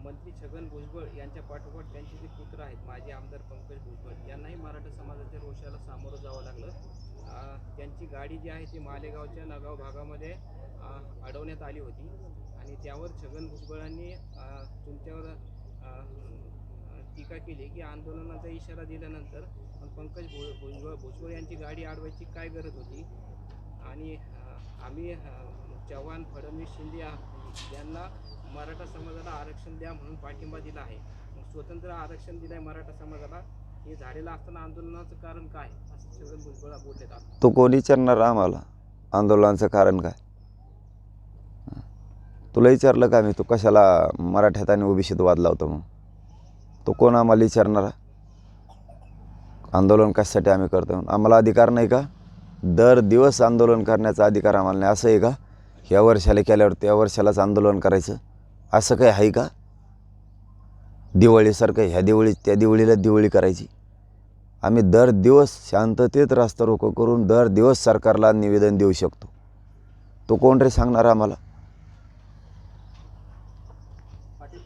मंत्री छगन भुजबळ यांच्या पाठोपाठ त्यांचे जे पुत्र आहेत माजी आमदार पंकज भुजबळ यांनाही मराठा समाजाच्या रोषाला सामोरं जावं लागलं. त्यांची गाडी जी आहे ती मालेगावच्या नगाव भागामध्ये अडवण्यात आली होती. आणि त्यावर छगन भुजबळांनी तुमच्यावर टीका केली की आंदोलनाचा इशारा दिल्यानंतर पंकज भु भुजबळ भुजबळ यांची गाडी अडवायची काय गरज होती? आणि आम्ही चव्हाण फडणवीस शिंदे यांना मराठा समाजाला आरक्षण द्या म्हणून पाठिंबा दिला आहे. मग स्वतंत्र आरक्षण दिलं आहे मराठा समाजाला हे झालेलं असताना आंदोलनाचं कारण काय? असं छगन भुजबळ बोलले आता तो कोण विचारणार आम्हाला? आंदोलनाचं कारण काय? तुला विचारलं का मी तू कशाला मराठ्यात आणि ओबीसीत वाद लावतो मग तो कोण आम्हाला विचारणार? आंदोलन कशासाठी आम्ही करतो आम्हाला अधिकार नाही का? दर दिवस आंदोलन करण्याचा अधिकार आम्हाला नाही. असं आहे का? ह्या वर्षाला केल्यावर त्या वर्षालाच आंदोलन करायचं. असं काही आहे का? दिवाळीसारखं ह्या दिवाळी त्या दिवाळीला दिवाळी करायची. आम्ही दर दिवस शांततेत रास्ता रोको करून दर दिवस सरकारला निवेदन देऊ शकतो. तो कोण रे सांगणार आम्हाला?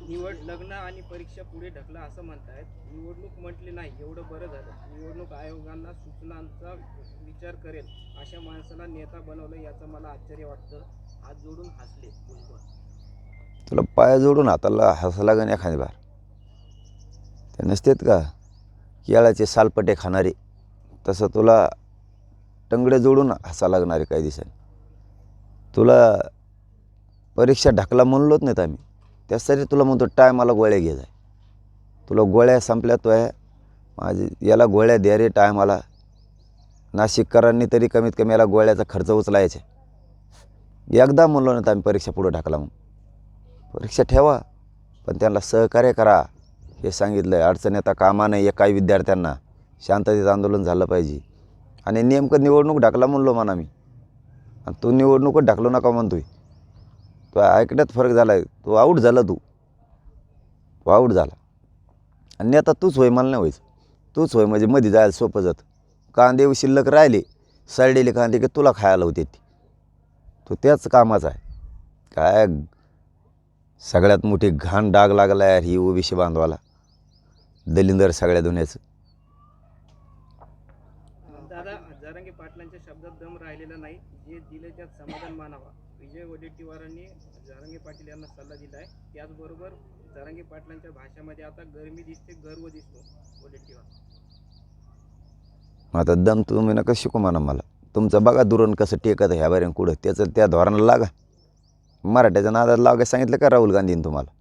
निवड लग्न आणि परीक्षा पुढे ढकला असं म्हणतायत. निवडणूक म्हटली नाही एवढं बरं झालं. निवडणूक आयोगांना सूचनांचा विचार करेल अशा माणसाला नेता बनवलं याचं मला आश्चर्य वाटतं. तुला पाया जोडून हाताला हसा लागन एखादी बार. ते नसतेत का? केळाचे सालपटे खाणारे. तसं तुला टंगडे जोडून हसा लागणारे काही दिवसांनी. तुला परीक्षा ढकला म्हणलोच नाहीत आम्ही. त्यासाठी तुला म्हणतो टायमाला गोळ्या घे जाय. तुला गोळ्या संपल्या तो आहे. माझी याला गोळ्या द्या रे टायमाला नाशिककरांनी तरी कमीत कमी याला गोळ्याचा खर्च उचलायचा एकदा म्हणलो नाही तर आम्ही परीक्षा पुढं ढकला मग परीक्षा ठेवा पण त्यांना सहकार्य करा. हे सांगितलं आहे अडचण येता कामा नाही काही विद्यार्थ्यांना. शांततेचं आंदोलन झालं पाहिजे. आणि नेमकं निवडणूक ढकला म्हणलो म्हणा मी. आणि तू निवडणूकच ढकलू नका म्हणतोय. तो ऐकण्यात फरक झाला आहे तू आऊट झाला तू. तू आऊट झाला. आणि आता तूच होय मला नाही व्हायचं. तूच होय म्हणजे मध्ये जायला सोपं जातं. कांदे शिल्लक राहिले. सडलेले कांदे की तुला खायला होते ती. तो त्याच कामाचा आहे. काय? सगळ्यात मोठी घाण डाग लागला यार ही ओबीसी बांधवाला. दलिंदर सगळ्या दुनियाचं. जरांगे पाटलांच्या शब्दात दम राहिलेला नाही. जे दिले त्यात समाधान मानावा. विजय वडेट्टीवारांनी जरांगे पाटील यांना सल्ला दिला आहे. त्याचबरोबर जरांगे पाटलांच्या भाषेमध्ये आता गरमी दिसते गर्व दिसतो वडेट्टीवार आता दम तुम्ही नका शिकू म्हणा मला. तुमचं बघा दुरण कसं टेकत ह्या बऱ्यान कुठं. त्याचं त्या धोरणाला लागा. मराठ्याच्या नादात लागायला सांगितलं का राहुल गांधीने तुम्हाला?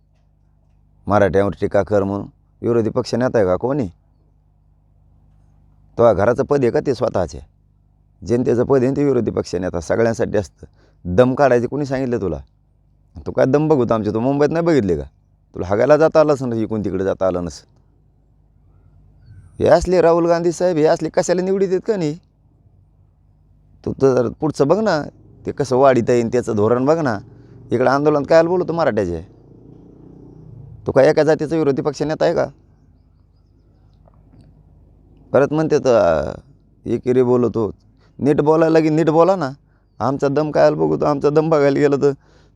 मराठ्यावर टीका कर म्हणून. विरोधी पक्ष नेता आहे का कोणी? तो घराचं पद आहे का ते स्वतःचे? जनतेचं पद आहे ना ते विरोधी पक्ष नेता. सगळ्यांसाठी असतं. दम काढायचे कोणी सांगितलं तुला? तू काय दम बघतो आमच्या? तू मुंबईत नाही बघितले का? तुला हगायला जाता आलं असं इकडून तिकडे जाता आलं नसं. हे असले राहुल गांधी साहेब हे असले कशाला निवडीत आहेत का नाही? तू तर पुढचं बघ ना ते कसं वाढीता येईन त्याचं धोरण बघ ना. इकडं आंदोलन कायला बोलतो मराठ्याचे? तो काय एका जातीचा विरोधी पक्ष नेता आहे का? परत म्हणते तर एकेरी बोलतो नीट बोलायला की नीट बोला ना. आमचा दम कायला बघू तो? आमचा दम बघायला गेलं तर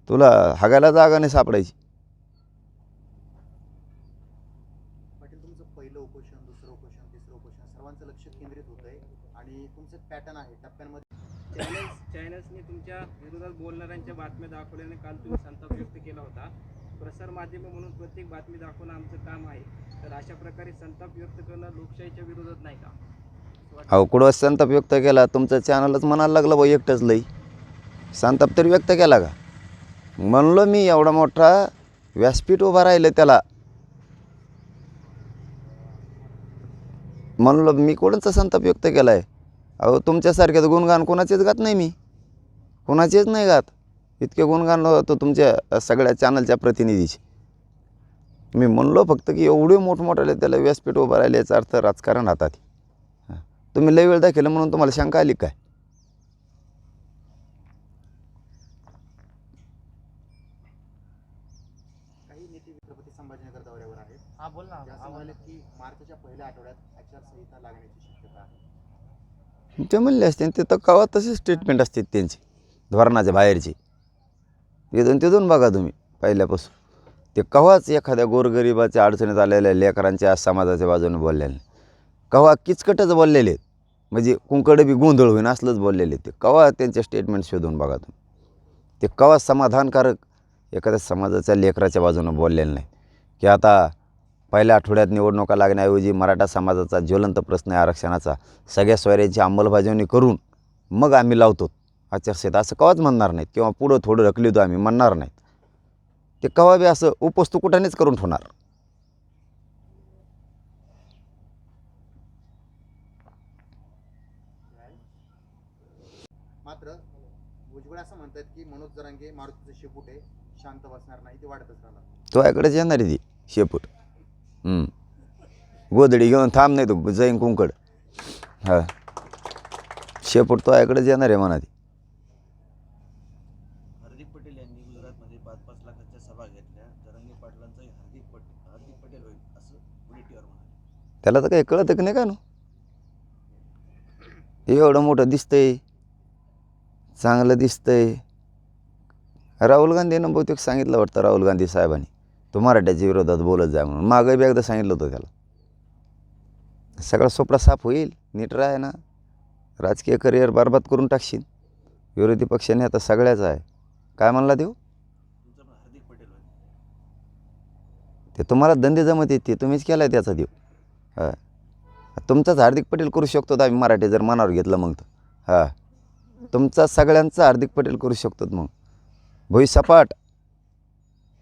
तुला हागायला जागा नाही सापडायची पाटील तुमचं पहिलं उपोषण दुसरं उपोषण तिसरं उपोषण सर्वांचं लक्ष केंद्रित होत आहे आणि तुमचं पॅटर्न आहे टप्प्यांमध्ये चॅनल्स चॅनल्सनी तुमच्या विरोधात बोलणाऱ्यांच्या बातम्या दाखवल्याने काल तुम्ही संताप व्यक्त केला होता. प्रसार माध्यम म्हणून प्रत्येक बातमी दाखवणं आमचं काम आहे. तर अशा प्रकारे संताप व्यक्त करणं लोकशाहीच्या विरोधात नाही का? अहो कुठं संताप व्यक्त केला? तुमचं चॅनलच म्हणायला लागलं बा एकटंच लई. संताप तरी व्यक्त केला का? म्हणलो मी एवढा मोठा व्यासपीठ उभा राहिलं त्याला. म्हणलो मी कोणाचा संताप व्यक्त केला आहे अहो तुमच्यासारख्याचं गुणगान कोणाचेच गात नाही मी. कोणाचेच नाही गात. इतके गुणगान होतो तुमच्या सगळ्या चॅनलच्या प्रतिनिधीचे. मी म्हणलो फक्त की एवढे मोठमोठाले त्याला व्यासपीठ उभं राहिले याचा अर्थ राजकारण हातात. तुम्ही लई वेळ दाखवलं म्हणून तुम्हाला शंका आली काय? काही नेते छत्रपती संभाजीनगर दौऱ्यावर आहेत. हा बोल ना. ते असं म्हणाले की मार्चच्या पहिल्या आठवड्यात आचारसंहिता लागण्याची शक्यता आहे. ते म्हणले असते ते तर कवा तसे स्टेटमेंट असते त्यांची धोरणाच्या बाहेरची. तिथून तिथून बघा तुम्ही पहिल्यापासून. ते कव्हाच एखाद्या गोरगरिबाच्या अडचणीत आलेल्या लेकरांच्या समाजाच्या बाजूने बोललेले नाही. कव्हा किचकटच बोललेले आहेत. म्हणजे कुंकडे बी गोंधळ होईन असलंच बोललेले ते. कवा त्यांचे स्टेटमेंट शोधून बघा तुम्ही. ते कवा समाधानकारक एखाद्या समाजाच्या लेकराच्या बाजूनं बोललेलं नाही. की आता पहिल्या आठवड्यात निवडणुका लागण्याऐवजी मराठा समाजाचा ज्वलंत प्रश्न आहे आरक्षणाचा. सगळ्या सोयऱ्यांची अंमलबजावणी करून मग आम्ही लावतो. आचारसंहिता असं कवाच म्हणणार नाहीत. किंवा पुढं थोडं ढकलतो आम्ही म्हणणार नाहीत. ते कवा बी असं उपस्तुकुटानेच करून ठेवणार. मात्र भुजबळ असं म्हणतात की मनोज जरांगे मारुतीचं शेपूट आहे शांत बसणार नाही ते वाढतच राहणार. तो याकडेच येणार आहे ती शेपूट. हम्म. गोधडी घेऊन थांब नाही तो जाईन कुंकड. हा. शेपूट तो याकडेच येणार आहे म्हणा ती हार्दिक पटेल यांनी गुजरातमध्ये पाच पाच लाखाच्या सभा घेतल्या जरंगी पाटलांचाही हार्दिक पटेल हार्दिक पटेल होईल असं बुलेटीवर म्हणाले. त्याला तर काही कळतं की नाही का ना? एवढं मोठं दिसतंय चांगलं दिसतंय. राहुल गांधीनं बहुतेक सांगितलं वाटतं राहुल गांधी साहेबांनी तो मराठ्याच्या विरोधात बोलत जा म्हणून. मागं बी एकदा सांगितलं होतं त्याला. सगळा सोपडा साफ होईल नीट आहे ना. राजकीय करिअर बरबाद करून टाकशील. विरोधी पक्षाने आता सगळ्याच आहे. काय म्हणला देऊ तुमचं पण हार्दिक पटेल होईल ते तुम्हाला धंदे जमत येते तुम्हीच केला आहे त्याचा देव. हां. तुमचाच हार्दिक पटेल करू शकतो आम्ही मराठी जर मनावर घेतलं मग तर. हां. तुमचा सगळ्यांचा हार्दिक पटेल करू शकतो मग. भुई सपाट.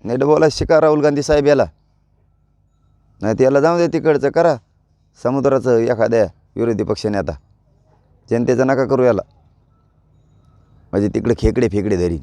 नेट बोला शिका राहुल गांधी साहेब याला. नाही त्याला जाऊ दे तिकडचं करा. समुद्राचं एखाद्या विरोधी पक्षाने आता जनतेचं नका करू याला. म्हणजे तिकडे खेकडे फेकडे धरी